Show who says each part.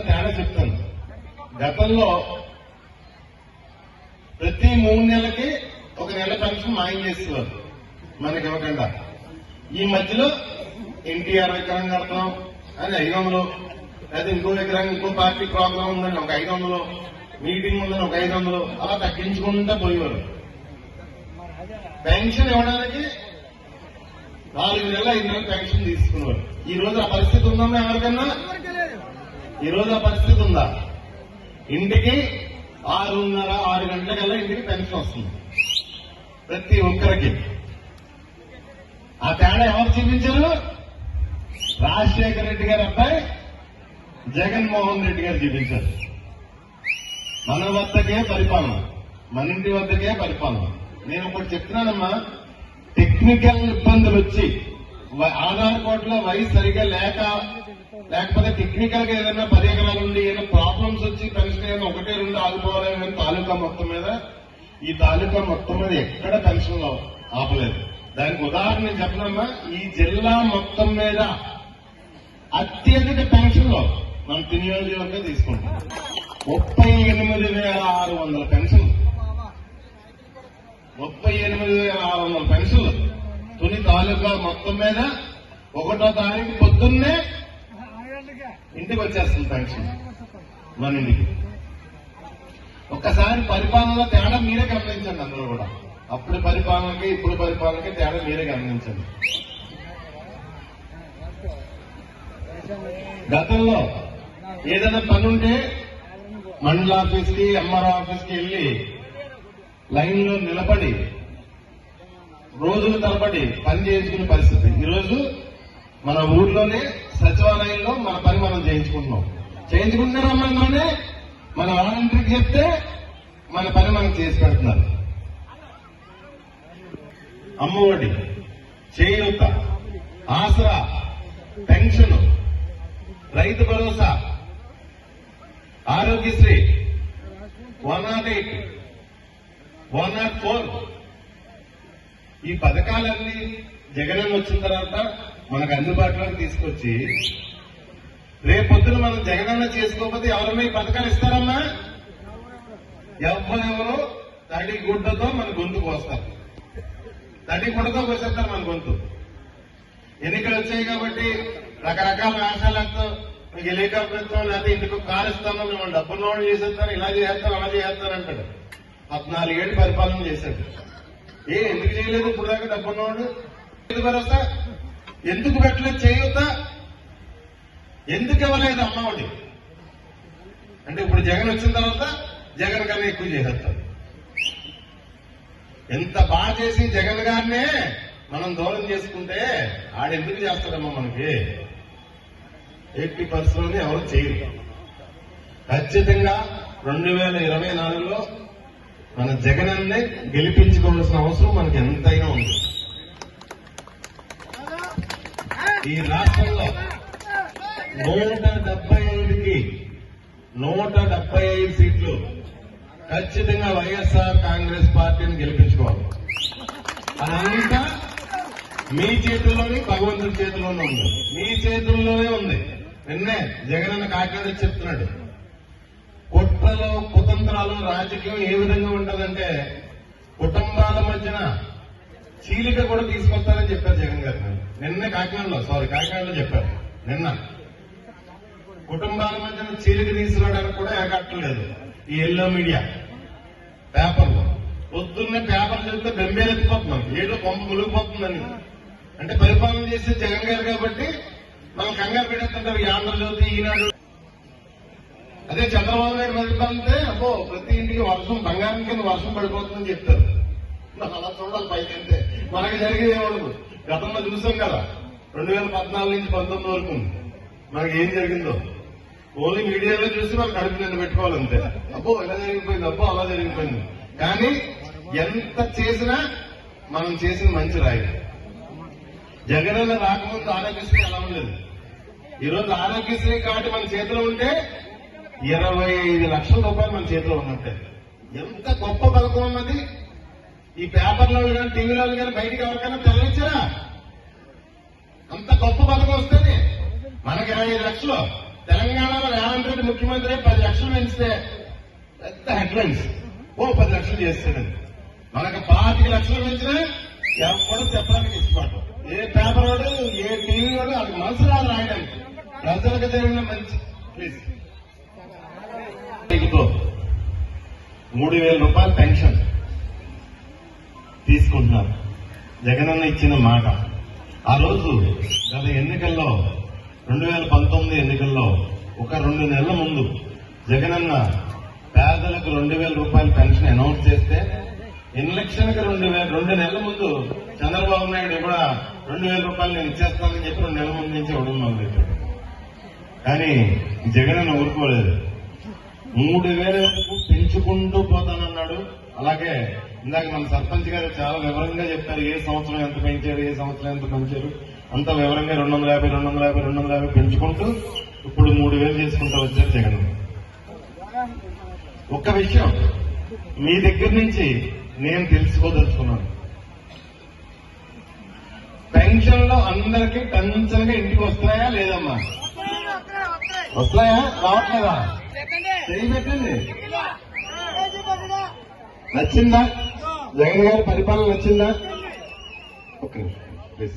Speaker 1: తేడా చెప్తాను. గతంలో ప్రతి మూడు నెలలకి ఒక నెల పెన్షన్ మాయం చేసేవారు మనకి ఇవ్వకుండా ఈ మధ్యలో ఎన్టీఆర్ విగ్రహం కడతాం అని ఐదు వందలు. లేదా ఇంకో విగ్రహం ఇంకో పార్టీ ప్రోగ్రామ్ ఉందని ఒక ఐదు వందలు. మీటింగ్ ఉందని ఒక ఐదు వందలు. అలా తగ్గించుకుంటూ పోయేవారు. పెన్షన్ ఇవ్వడానికి నాలుగు నెలల ఐదు నెలలు పెన్షన్ తీసుకునేవారు ఈ రోజు ఆ పరిస్థితి ఉందమ్మా ఎవరికన్నా? ఈ రోజు ఆ పరిస్థితి ఉందా? ఇంటికి ఆరున్నర ఆరు గంటలకల్లా ఇంటికి పెన్షన్ వస్తుంది. ప్రతి ఒక్కరికి. ఆ తేడా ఎవరు చూపించారు? రాజశేఖర రెడ్డి గారి అబ్బాయి జగన్మోహన్ రెడ్డి గారు చూపించారు. మన వద్దకే పరిపాలన. మన ఇంటి వద్దకే పరిపాలన. నేను ఒకటి చెప్తున్నానమ్మా. టెక్నికల్ ఇబ్బందులు వచ్చి వ- ఆధార్ కోడ్లో వయసు సరిగా లేక లేకపోతే టెక్నికల్గా ఏదైనా పది ఎకరాలు ఉండి ఏదైనా ప్రాబ్లమ్స్ వచ్చి పెన్షన్ ఏదైనా ఒకటే రెండు ఆగిపోవాలి తాలూకా మొత్తం మీద ఈ తాలూకా మొత్తం మీద ఎక్కడ పెన్షన్ ఆపలేదు. దానికి ఉదాహరణ చెప్పనమ్మా ఈ జిల్లా మొత్తం మీద అత్యధిక పెన్షన్లో మనం నియోజకవర్గం తీసుకుంటాం. ముప్పై ఎనిమిది వేల ఆరు వందల పెన్షన్ ముప్పై ఎనిమిది వేల ఆరు వందల పెన్షన్లు తుని తాలూకా మొత్తం మీద ఒకటో తారీఖు పొద్దున్నే ఇంటికి వచ్చేస్తుంది పెన్షన్. మన ఇంటికి. ఒక్కసారి పరిపాలనలో తేడా మీరే గమనించండి అందరూ కూడా. అప్పుడు పరిపాలనకి ఇప్పుడు పరిపాలనకి తేడా మీరే గమనించండి. గతంలో ఏదైనా పనుంటే మండల ఆఫీస్కి ఎంఆర్ఓ ఆఫీస్కి లైన్లో నిలబడి రోజుల తరబడి పని చేయించుకునే పరిస్థితి. ఈరోజు మన ఊర్లోనే సచివాలయంలో మన పని మనం చేయించుకుంటున్నాం. చేయించుకుంటే రమ్మంగానే మన వాలంటీర్కి చెప్తే మన పని మనం చేసి పెడుతున్నారు. అమ్మఒడి చేయూత Aasara pension Rythu Bharosa Aarogyasri one nought eight one nought four. ఈ పథకాలన్నీ జగన్ వచ్చిన తర్వాత మనకు అందుబాటులోకి తీసుకొచ్చి రేపొద్దున మనం జగనన్న చేసుకోకపోతే ఎవరన్నా ఈ పథకాలు ఇస్తారమ్మా? ఎవరెవరో తడి గుడ్డతో మన గొంతు కోస్తారు. తడి గుడ్డతో కోసేస్తారు మన గొంతు. ఎన్నికలు వచ్చాయి కాబట్టి రకరకాల ఆశాలతో మీకు హెలికాప్టర్ ఇస్తాం లేకపోతే ఇంటికి కారు ఇస్తాను మిమ్మల్ని డబ్బులు లోన్ చేసేస్తాను ఇలా చేస్తాను అలా చేస్తాను అంటాడు. పద్నాలుగేళ్ళు పరిపాలన చేశాడు. ఏ ఎందుకు చేయలేదు? ఇప్పుడు దాకా డబ్బున్నవాడు ఎందుకు భరోసా? ఎందుకు పెట్టలేదు? చేయొద్దా? ఎందుకు ఇవ్వలేదు అమ్మఒడి? అంటే ఇప్పుడు జగన్ వచ్చిన తర్వాత జగన్ కన్నా ఎక్కువ చేసేస్తాడు. ఎంత బాగా చేసి జగన్ గారినే మనం దూరం చేసుకుంటే ఆడెందుకు చేస్తాడమ్మా మనకి? ఎట్టి పర్సెంట్ ఎవరు చేయరు. ఖచ్చితంగా రెండు వేల ఇరవై నాలుగులో మన జగనన్నే గెలిపించుకోవాల్సిన అవసరం మనకి ఎంతైనా ఉంది. ఈ రాష్ట్రంలో నూట డెబ్బై ఐదుకి నూట డెబ్బై ఐదు సీట్లు ఖచ్చితంగా వైఎస్ఆర్ కాంగ్రెస్ పార్టీని గెలిపించుకోవాలి. అదంతా మీ చేతుల్లోని భగవంతుడి చేతిలోనే ఉంది. మీ చేతుల్లోనే ఉంది. నిన్నే జగనన్న కాకినాడ చెప్తున్నాడు. కుట్రలు కుతంత్రాలు రాజకీయం ఏ విధంగా ఉంటదంటే కుటుంబాల మధ్యన చీలిక కూడా తీసుకొస్తానని చెప్పారు జగన్ గారు. నిన్న కాకినాడలో సారీ కాకినాడలో చెప్పారు. నిన్న. కుటుంబాల మధ్యన చీలిక తీసుకురావడానికి కూడా ఏకట్టలేదు ఈ ఎల్లో మీడియా పేపర్లో. పొద్దున్నే పేపర్ చదివితే బెంబేలెత్తిపోతున్నాం ఏదో కొంప ములిగిపోతుందని అంటే పరిపాలన చేసే జగన్ గారు కాబట్టి మనం కంగారు పెట్టేస్తుంటారు. ఈ ఆంధ్రజ్యోతి ఈనాడు అదే చంద్రబాబు నాయుడు పరిపాలనతే అబ్బో ప్రతి ఇంటికి వర్షం బంగారం కింద వర్షం పడిపోతుందని చెప్తారు. అలా చూడాలి పైకి అంతే మనకి జరిగేది ఏమడదు గతంలో చూసాం కదా రెండు వేల పద్నాలుగు నుంచి పంతొమ్మిది వరకు. మనకి ఏం జరిగిందో? ఓన్లీ మీడియాలో చూసి మనం కడుపు నిన్న పెట్టుకోవాలంతే. అబ్బో ఇలా జరిగిపోయింది అబ్బో అలా జరిగిపోయింది. కానీ ఎంత చేసినా మనం చేసిన మంచి రాయి. జగనన్న రాకముందు ఆరోగ్యశ్రీ ఎలా ఉండేది? ఈరోజు ఆరోగ్యశ్రీ కార్డు మన చేతిలో ఉంటే ఇరవై ఐదు లక్షల రూపాయలు మన చేతిలో ఉన్నట్టే. ఎంత గొప్ప పథకం ఉన్నది ఈ పేపర్లో కానీ టీవీలో కానీ బయటికి ఎవరికైనా తెలవించరా అంత గొప్ప పథకం వస్తుంది మనకి ఇరవై ఐదు లక్షలు. తెలంగాణలో రేవంత్ రెడ్డి ముఖ్యమంత్రి పది లక్షలు పెంచితే పెద్ద హెడ్లైన్స్. ఓ పది లక్షలు చేస్తాడని మనకు పాతిక లక్షలు పెంచినా ఎవరు చెప్పడానికి ఇష్టపడరు. ఏ పేపర్ వాడు ఏ టీవీ వాడు అది మనసు రాదు రాయడానికి. ప్రజలకు జరిగిన మంచి ప్లీజ్ మూడు వేల రూపాయలు పెన్షన్ తీసుకుంటున్నారు. జగనన్న ఇచ్చిన మాట. ఆ రోజు గత ఎన్నికల్లో రెండు వేల పంతొమ్మిది ఎన్నికల్లో ఒక రెండు నెలల ముందు జగనన్న పేదలకు రెండు వేల రూపాయల పెన్షన్ అనౌన్స్ చేస్తే ఎలక్షన్కి రెండు వేల రెండు నెలల ముందు చంద్రబాబు నాయుడు కూడా రెండు వేల రూపాయలు నేను ఇచ్చేస్తానని చెప్పి రెండు నెలల ముందు నుంచి ఇవ్వడం మొదలెట్టాడు కానీ జగనన్న ఊరుకోలేదు. మూడు వేలు పెంచుకుంటూ పోతానన్నాడు. అలాగే ఇందాక మన సర్పంచ్ గారు చాలా వివరంగా చెప్పారు ఏ సంవత్సరం ఎంత పెంచారు ఏ సంవత్సరం ఎంత పెంచారు. అంత వివరంగా రెండు వందల యాభై రెండు వందల యాభై రెండు వందల యాభై పెంచుకుంటూ ఇప్పుడు మూడు వేలు చేసుకుంటూ వచ్చారు జగన్. ఒక్క విషయం మీ దగ్గర నుంచి నేను తెలుసుకోదలుచుకున్నాను. పెన్షన్లో అందరికీ టెన్షన్గా ఇంటికి వస్తాయా లేదమ్మా? వస్తాయా రావట్లేదా? చేయి పెట్టండి నచ్చిందా? జగన్ గారి పరిపాలన నచ్చిందా? Okay please